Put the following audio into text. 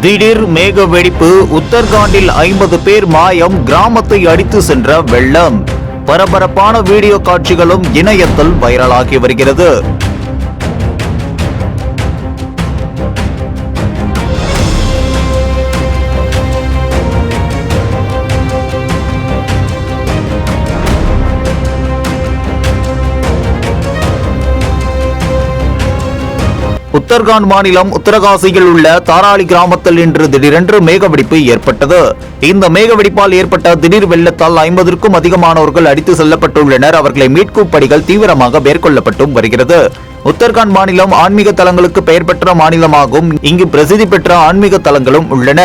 திடீர் மேக வெடிப்பு உத்தரகாண்டில் ஐம்பது பேர் மாயம் கிராமத்தை அடித்து சென்ற வெள்ளம். பரபரப்பான வீடியோ காட்சிகளும் இணையத்தில் வைரலாகி வருகிறது. உத்தரகாண்ட் மாநிலம் உத்தரகாசியில் உள்ள தாராளி கிராமத்தில் இன்று திடீரென்று மேகவெடிப்பு ஏற்பட்டது. இந்த மேகவெடிப்பால் ஏற்பட்ட திடீர் வெள்ளத்தால் ஐம்பதற்கும் அதிகமானவர்கள் அடித்து செல்லப்பட்டுள்ளனர். அவர்களை மீட்கும் பணிகள் தீவிரமாக மேற்கொள்ளப்பட்டும் வருகிறது. உத்தரகாண்ட் மாநிலம் ஆன்மீக தலங்களுக்கு பெயர் பெற்ற மாநிலமாகும் இங்கு பிரசித்தி பெற்ற ஆன்மீக தலங்களும் உள்ளன.